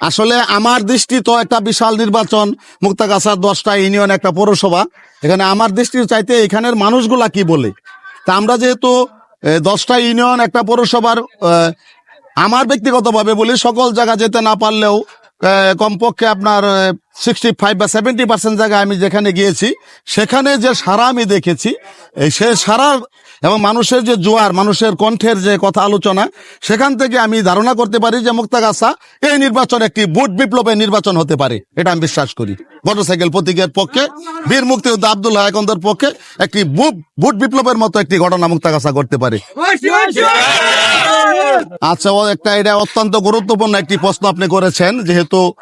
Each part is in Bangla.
আসলে আমার দৃষ্টি তো একটা বিশাল নির্বাচন মুক্তাগাছার দশটা ইউনিয়ন, একটা পৌরসভা। এখানে আমার দৃষ্টির চাইতে এখানের মানুষগুলা কি বলে? তা আমরা যেহেতু দশটা ইউনিয়ন, একটা পৌরসভার আমার ব্যক্তিগতভাবে বলি, সকল জায়গা যেতে না পারলেও কমপক্ষে আপনার সিক্সটি ফাইভ বা সেভেন্টি পার্সেন্ট জায়গায় আমি যেখানে গিয়েছি, সেখানে যে সারা আমি দেখেছি, এই সে সারা এবং মানুষের যে জোয়ার, মানুষের কণ্ঠের যে কথা আলোচনা, সেখান থেকে আমি ধারণা করতে পারি যে মুক্তাগাছা এই নির্বাচন একটি বুট বিপ্লবের নির্বাচন হতে পারে, এটা আমি বিশ্বাস করি। মোটরসাইকেল প্রতীকের পক্ষে, বীর মুক্তিযোদ্ধা আব্দুল হায়াকন্দর পক্ষে একটি বুট- বিপ্লবের মতো একটি ঘটনা মুক্তাগাছা করতে পারে। আচ্ছা ও একটা এটা অত্যন্ত গুরুত্বপূর্ণ একটি প্রশ্ন আপনি করেছেন, যেহেতু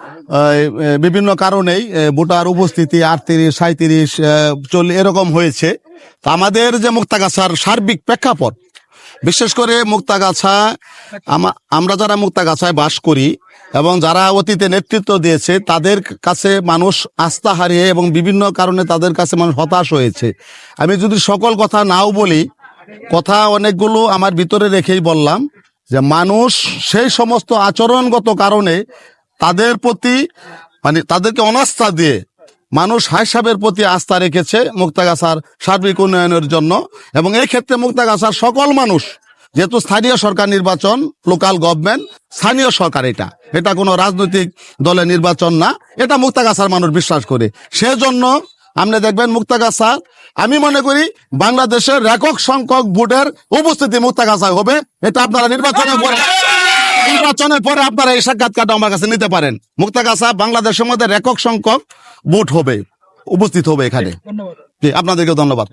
বিভিন্ন কারণেই ভোটার উপস্থিতি আটত্রিশ সাঁত্রিশ চল্লিশ, এরকম হয়েছে। তা আমাদের যে মুক্তাগাছার সার্বিক প্রেক্ষাপট, বিশেষ করে মুক্তাগাছা আমরা যারা মুক্তাগাছায় বাস করি এবং যারা অতীতে নেতৃত্ব দিয়েছে, তাদের কাছে মানুষ আস্থা হারিয়ে এবং বিভিন্ন কারণে তাদের কাছে মানুষ হতাশ হয়েছে। আমি যদি সকল কথা নাও বলি, কথা অনেকগুলো আমার ভিতরে রেখেই বললাম যে, মানুষ সেই সমস্ত আচরণগত কারণে তাদের প্রতি মানে তাদেরকে অনাস্থা দিয়ে মানুষ হাইসাবের প্রতি আস্থা রেখেছে মুক্তাগাছার সার্বিক উন্নয়নের জন্য। এবং এই ক্ষেত্রে মুক্তাগাছার সকল মানুষ, যেহেতু স্থানীয় সরকার নির্বাচন, লোকাল গভর্নমেন্ট, স্থানীয় সরকার এটা। এটা কোনো রাজনৈতিক দলের নির্বাচন না, এটা মুক্তাগাছার মানুষ বিশ্বাস করে। সেজন্য আপনি দেখবেন মুক্তাগাছা আমি মনে করি বাংলাদেশের একক সংখ্যক ভোটের উপস্থিতি মুক্তাগাছায় হবে, এটা আপনারা নির্বাচনে নির্বাচনের পরে আপনারা এই সাক্ষাৎকারটা আমার কাছে নিতে পারেন। মুক্তাগাছা বাংলাদেশের মধ্যে একক সংখ্যক ভোট হবে উপস্থিত হবে এখানে। আপনাদেরকে ধন্যবাদ।